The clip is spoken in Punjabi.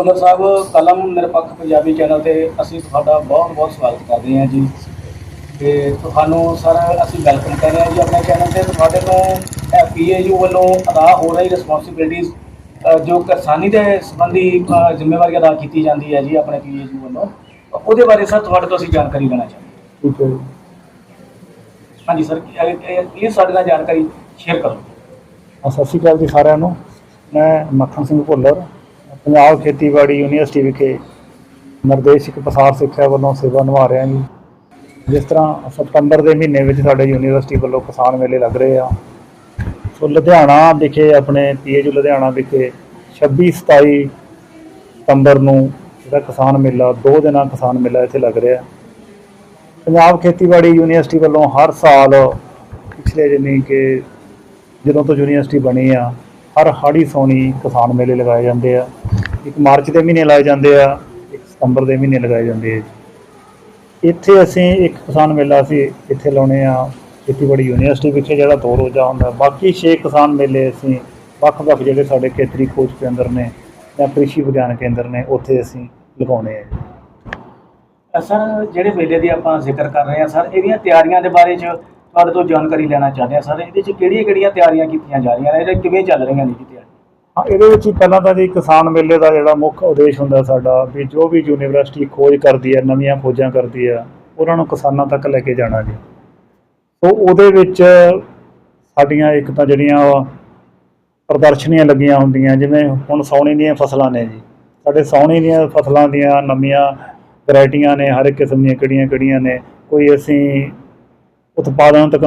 ਭੁੱਲਰ ਸਾਹਿਬ ਕਲਮ ਨਿਰਪੱਖ ਪੰਜਾਬੀ ਚੈਨਲ ਤੇ ਅਸੀਂ ਤੁਹਾਡਾ ਬਹੁਤ ਬਹੁਤ ਸਵਾਗਤ ਕਰਦੇ ਹਾਂ ਜੀ। ਤੇ ਤੁਹਾਨੂੰ ਸਰ ਅਸੀਂ ਵੈਲਕਮ ਕਰ ਰਹੇ ਹਾਂ ਜੀ ਆਪਣੇ ਚੈਨਲ ਤੇ। ਤੁਹਾਡੇ ਤੋਂ ਪੀਏਯੂ ਵੱਲੋਂ ਅਦਾ ਹੋ ਰਹੀ ਰਿਸਪੌਂਸਿਬਿਲਿਟੀਆਂ ਜੋ ਕਿਸਾਨੀ ਦੇ ਸੰਬੰਧੀ ਜ਼ਿੰਮੇਵਾਰੀ ਅਦਾ ਕੀਤੀ ਜਾਂਦੀ ਹੈ ਜੀ ਆਪਣੇ ਪੀਏਯੂ ਵੱਲੋਂ। ਉਹਦੇ ਬਾਰੇ ਸਰ ਤੁਹਾਡੇ ਤੋਂ ਅਸੀਂ ਜਾਣਕਾਰੀ ਲੈਣਾ ਚਾਹੁੰਦੇ ਠੀਕ ਹੈ ਹਾਂਜੀ ਸਰ ਪਲੀਜ਼ ਸਾਡੇ ਨਾਲ ਜਾਣਕਾਰੀ ਸ਼ੇਅਰ ਕਰੋ। ਸਤਿ ਸ਼੍ਰੀ ਅਕਾਲ ਜੀ ਸਾਰਿਆਂ ਨੂੰ। ਮੈਂ ਮੱਖਣ ਸਿੰਘ ਭੁੱਲਰ ਪੰਜਾਬ ਖੇਤੀਬਾੜੀ ਯੂਨੀਵਰਸਿਟੀ ਵਿਖੇ ਨਿਰਦੇਸ਼ਕ ਪਸਾਰ ਸਿੱਖਿਆ ਵੱਲੋਂ ਸੇਵਾ ਨਿਭਾ ਰਿਹਾ ਜੀ। ਜਿਸ ਤਰ੍ਹਾਂ ਸਤੰਬਰ ਦੇ ਮਹੀਨੇ ਵਿੱਚ ਸਾਡੇ ਯੂਨੀਵਰਸਿਟੀ ਵੱਲੋਂ ਕਿਸਾਨ ਮੇਲੇ ਲੱਗ ਰਹੇ ਆ। ਸੋ ਲੁਧਿਆਣਾ ਵਿਖੇ ਆਪਣੇ ਪੀਏਯੂ ਲੁਧਿਆਣਾ ਵਿਖੇ 26 27 ਸਤੰਬਰ ਨੂੰ ਜਿਹੜਾ ਕਿਸਾਨ ਮੇਲਾ, ਦੋ ਦਿਨਾਂ ਕਿਸਾਨ ਮੇਲਾ ਇੱਥੇ ਲੱਗ ਰਿਹਾ। ਪੰਜਾਬ ਖੇਤੀਬਾੜੀ ਯੂਨੀਵਰਸਿਟੀ ਵੱਲੋਂ ਹਰ ਸਾਲ ਪਿਛਲੇ ਜਿੰਨੀ ਕਿ ਜਦੋਂ ਤੋਂ ਯੂਨੀਵਰਸਿਟੀ ਬਣੀ ਆ ਹਰ ਹਾੜੀ ਸੋਣੀ ਕਿਸਾਨ ਮੇਲੇ ਲਗਾਏ ਜਾਂਦੇ ਆ। ਇੱਕ ਮਾਰਚ ਦੇ ਮਹੀਨੇ ਲਾਏ ਜਾਂਦੇ ਆ, ਇੱਕ ਸਤੰਬਰ ਦੇ ਮਹੀਨੇ ਲਗਾਏ ਜਾਂਦੇ ਆ ਇੱਥੇ ਅਸੀਂ ਇੱਕ ਕਿਸਾਨ ਮੇਲਾ ਅਸੀਂ ਇੱਥੇ ਲਾਉਣੇ ਆ ਖੇਤੀਬਾੜੀ ਯੂਨੀਵਰਸਿਟੀ ਵਿਖੇ ਜਿਹੜਾ ਦੋ ਰੋਜ਼ਾ ਹੁੰਦਾ। ਬਾਕੀ 6 ਕਿਸਾਨ ਮੇਲੇ ਅਸੀਂ ਵੱਖ-ਵੱਖ ਜਿਹੜੇ ਸਾਡੇ ਖੇਤਰੀ ਖੋਜ ਕੇਂਦਰ ਨੇ ਜਾਂ ਕ੍ਰਿਸ਼ੀ ਵਿਗਿਆਨ ਕੇਂਦਰ ਨੇ, ਉੱਥੇ ਅਸੀਂ ਲਗਾਉਣੇ ਆ ਸਰ, ਜਿਹੜੇ ਮੇਲੇ ਦੀ ਆਪਾਂ ਜ਼ਿਕਰ ਕਰ ਰਹੇ ਹਾਂ, ਸਰ, ਇਹਦੀਆਂ ਤਿਆਰੀਆਂ ਦੇ ਬਾਰੇ ਚ ਤੁਹਾਡੇ ਤੋਂ ਜਾਣਕਾਰੀ ਲੈਣਾ ਚਾਹੁੰਦੇ ਹਾਂ ਸਰ। ਇਹਦੇ ਚ ਕਿਹੜੀਆਂ ਕਿਹੜੀਆਂ ਤਿਆਰੀਆਂ ਕੀਤੀਆਂ ਜਾ ਰਹੀਆਂ ਨੇ ਇਹਦੇ ਕਿਵੇਂ ਚੱਲ ਰਹੀਆਂ ਨੇ ਜੀ ਤਿਆਰੀਆਂ ਹਾਂ, ਇਹਦੇ ਵਿੱਚ ਹੀ ਪਹਿਲਾਂ ਤਾਂ ਜੀ ਕਿਸਾਨ ਮੇਲੇ ਦਾ ਜਿਹੜਾ ਮੁੱਖ ਉਦੇਸ਼ ਹੁੰਦਾ ਸਾਡਾ ਵੀ ਜੋ ਵੀ ਯੂਨੀਵਰਸਿਟੀ ਖੋਜ ਕਰਦੀ ਹੈ, ਨਵੀਆਂ ਖੋਜਾਂ ਕਰਦੀ ਹੈ, ਉਹਨਾਂ ਨੂੰ ਕਿਸਾਨਾਂ ਤੱਕ ਲੈ ਕੇ ਜਾਣਾ ਜੀ। ਸੋ ਉਹਦੇ ਵਿੱਚ ਸਾਡੀਆਂ ਇੱਕ ਤਾਂ ਜਿਹੜੀਆਂ ਪ੍ਰਦਰਸ਼ਨੀਆਂ ਲੱਗੀਆਂ ਹੁੰਦੀਆਂ, ਜਿਵੇਂ ਹੁਣ ਸੌਣੀ ਦੀਆਂ ਫਸਲਾਂ ਨੇ ਜੀ। ਸਾਡੇ ਸੌਣੀ ਦੀਆਂ ਫਸਲਾਂ ਦੀਆਂ ਨਵੀਆਂ ਵੈਰਾਈਟੀਆਂ ਨੇ, ਹਰ ਇੱਕ ਕਿਸਮ ਦੀਆਂ ਕਿਹੜੀਆਂ ਕਿਹੜੀਆਂ ਨੇ। ਕੋਈ ਅਸੀਂ ਉਤਪਾਦਨ ਤੱਕ